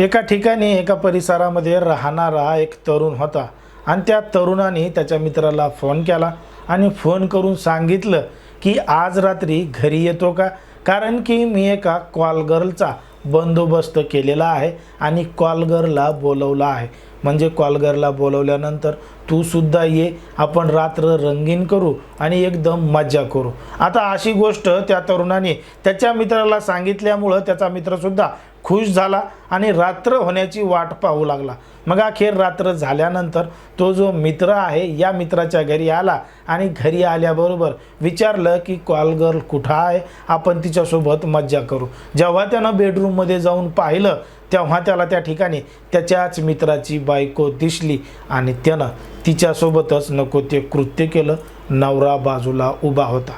एका ठिकाणी एका परिसरामध्ये राहणारा एक तरुण होता आणि त्या तरुणाने त्याच्या मित्राला फोन केला आणि फोन करून सांगितलं की आज रात्री घरी येतो का? कारण की मी एका कॉलगर्लचा बंदोबस्त केलेला आहे आणि कॉलगरला बोलवला आहे. म्हणजे कॉलगरला बोलवल्यानंतर तू सुद्धा ये आपण रात्र रंगीन करू आणि एकदम मज्जा करू. आता अशी गोष्ट त्या तरुणाने त्याच्या मित्राला सांगितल्यामुळं त्याचा मित्रसुद्धा खुश झाला आणि रात्र होण्याची वाट पाहू लागला. मग अखेर रात्र झाल्यानंतर तो जो मित्र आहे या मित्राच्या घरी आला आणि घरी आल्याबरोबर विचारलं की कॉल गर्ल कुठं आहे? आपण तिच्यासोबत मज्जा करू. जेव्हा त्यानं बेडरूममध्ये जाऊन पाहिलं तेव्हा त्याला त्या ठिकाणी त्याच्याच मित्राची बायको दिसली आणि त्यानं तिच्यासोबतच नको ते कृत्य केलं. नवरा बाजूला उभा होता.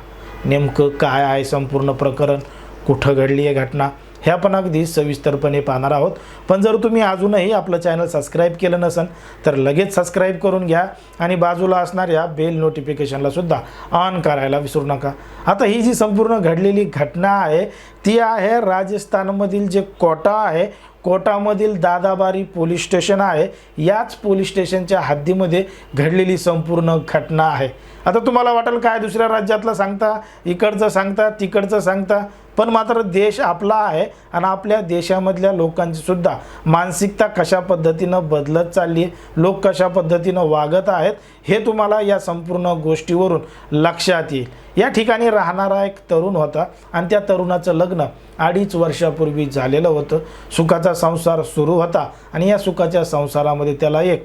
नेमकं काय आहे संपूर्ण प्रकरण? कुठं घडली आहे घटना? हे आपण अगदी सविस्तरपणे पाहणार आहोत. पण जर तुम्ही अजूनही आपलं चॅनल सबस्क्राईब केलं नसेल तर लगेच सबस्क्राईब करून घ्या आणि बाजूला असणाऱ्या बेल नोटिफिकेशनला सुद्धा ऑन करायला विसरू नका. आता ही जी संपूर्ण घडलेली घटना आहे ती आहे राजस्थानमधील जे कोटा आहे कोटामधील दादाबारी पोलीस स्टेशन आहे. याच पोलीस स्टेशनच्या हद्दीमध्ये घडलेली संपूर्ण घटना आहे. आता तुम्हाला वाटेल काय दुसऱ्या राज्यातलं सांगता? इकडचं सांगता? तिकडचं सांगता? पण मात्र देश आपला आहे आणि आपल्या देशामधल्या लोकांची सुद्धा मानसिकता कशा पद्धतीनं बदलत चालली आहे लोक कशा पद्धतीनं वागत आहेत हे तुम्हाला या संपूर्ण गोष्टीवरून लक्षात येईल. या ठिकाणी राहणारा एक तरुण होता आणि त्या तरुणाचं लग्न अडीच वर्षापूर्वी झालेलं होतं. सुखाचा संसार सुरू होता आणि या सुखाच्या संसारामध्ये त्याला एक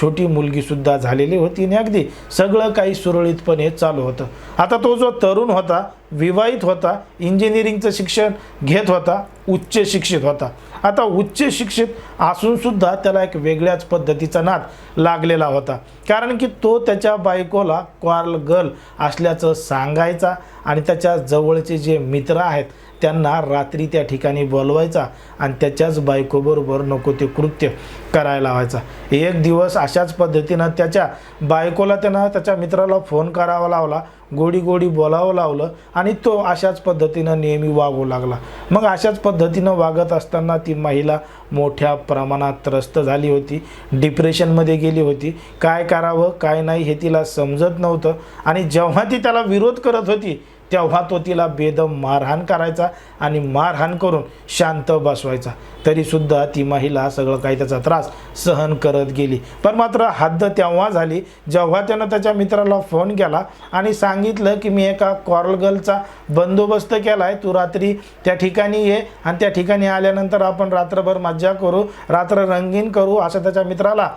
छोटी मुलगीसुद्धा झालेली होती. आणि अगदी सगळं काही सुरळीतपणे चालू होतं. आता तो जो तरुण होता विवाहित होता इंजिनिअरिंगचं शिक्षण घेत होता उच्च शिक्षित होता. आता उच्च शिक्षित असूनसुद्धा त्याला एक वेगळ्याच पद्धतीचा नाद लागलेला होता. कारण की तो त्याच्या बायकोला क्वार्ल गर्ल असल्याचं सांगायचा आणि त्याच्या जवळचे जे मित्र आहेत त्यांना रात्री त्या ठिकाणी बोलवायचा आणि त्याच्याच बायकोबरोबर नको ते कृत्य करायला व्हायचा एक दिवस अशाच पद्धतीनं त्याच्या बायकोला त्यानं त्याच्या मित्राला फोन करावा लावला गोडी गोडी बोलावं लावलं आणि तो अशाच पद्धतीनं नेहमी वागू लागला. मग अशाच पद्धतीनं वागत असताना ती महिला मोठ्या प्रमाणात त्रस्त झाली होती. डिप्रेशनमध्ये गेली होती. काय करावं काय नाही हे तिला समजत नव्हतं. आणि जेव्हा ती त्याला विरोध करत होती तेव्हा तो तिला बेदम मारहाण करायचा आणि मारहाण करून शांत बसवायचा. तरीसुद्धा ती महिला सगळं काही त्याचा त्रास सहन करत गेली. पण मात्र हद्द तेव्हा झाली जेव्हा त्यानं त्याच्या मित्राला फोन केला आणि सांगितलं की मी एका कॉरल गर्लचा बंदोबस्त केला आहे तू रात्री त्या ठिकाणी ये आणि त्या ठिकाणी आल्यानंतर आपण रात्रभर मज्जा करू रात्र रंगीन करू असं त्याच्या मित्राला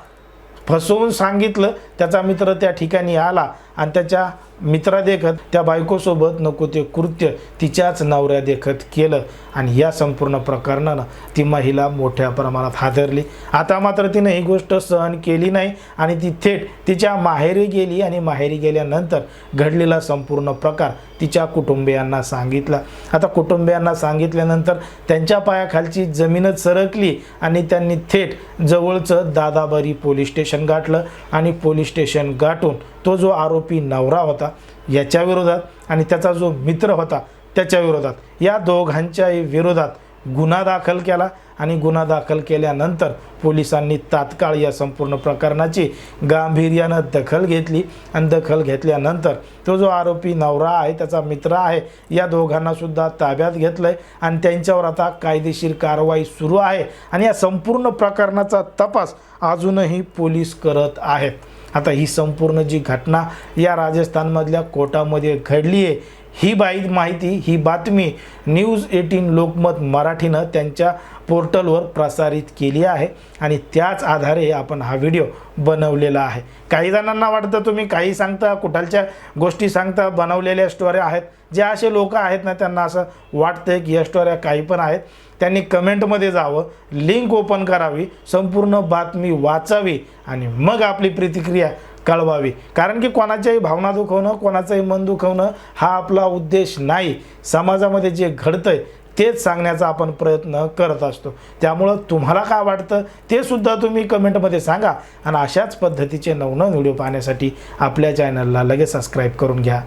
फसवून सांगितलं. त्याचा मित्र त्या ठिकाणी आला आणि त्याच्या मित्रा देखत त्या बायकोसोबत नको ते कृत्य तिच्याच नवऱ्या देखत केलं आणि या संपूर्ण प्रकरणानं ती महिला मोठ्या प्रमाणात हादरली. आता मात्र तिनं ही गोष्ट सहन केली नाही आणि ती थेट तिच्या माहेरी गेली आणि माहेरी गेल्यानंतर घडलेला संपूर्ण प्रकार तिच्या कुटुंबियांना सांगितला. आता कुटुंबियांना सांगितल्यानंतर त्यांच्या पायाखालची जमीनच सरकली आणि त्यांनी थेट जवळचं दादाबारी पोलीस स्टेशन गाठलं आणि पोलीस स्टेशन गाठून तो जो आरोपी नवरा होता याच्या विरोधात आणि त्याचा जो मित्र होता त्याच्या विरोधात. या दोघांच्याही विरोधात गुन्हा दाखल केला आणि गुन्हा दाखल केल्यानंतर पोलिसांनी तात्काळ या संपूर्ण प्रकरणाची गांभीर्यानं दखल घेतली आणि दखल घेतल्यानंतर तो जो आरोपी नवरा आहे त्याचा मित्र आहे या दोघांना सुद्धा ताब्यात आहे आणि त्यांच्यावर आता कायदेशीर कारवाई सुरू आहे. आणि या संपूर्ण प्रकरणाचा तपास अजूनही पोलीस करत आहेत. आता ही संपूर्ण जी घटना या राजस्थानमधल्या कोटामध्ये घडली आहे ही बाई माहिती ही बातमी न्यूज एटीन लोकमत मराठीनं त्यांच्या पोर्टलवर प्रसारित केली आहे आणि त्याच आधारे आपण हा व्हिडिओ बनवलेला आहे. काही जणांना वाटतं तुम्ही काही सांगता कुठालच्या गोष्टी सांगता बनवलेल्या स्टोऱ्या आहेत जे असे लोक आहेत ना त्यांना असं वाटतं की या स्टोऱ्या काही पण आहेत त्यांनी कमेंटमध्ये जावं लिंक ओपन करावी संपूर्ण बातमी वाचावी आणि मग आपली प्रतिक्रिया कळवावी. कारण की कोणाच्याही भावना दुखवणं कोणाचंही मन दुखवणं हा आपला उद्देश नाही. समाजामध्ये जे घडतंय तेच सांगण्याचा आपण प्रयत्न करत असतो. त्यामुळं तुम्हाला काय वाटतं ते सुद्धा तुम्ही कमेंटमध्ये सांगा आणि अशाच पद्धतीचे नवनवीन व्हिडिओ पाहण्यासाठी आपल्या चॅनलला लगेच सबस्क्राईब करून घ्या.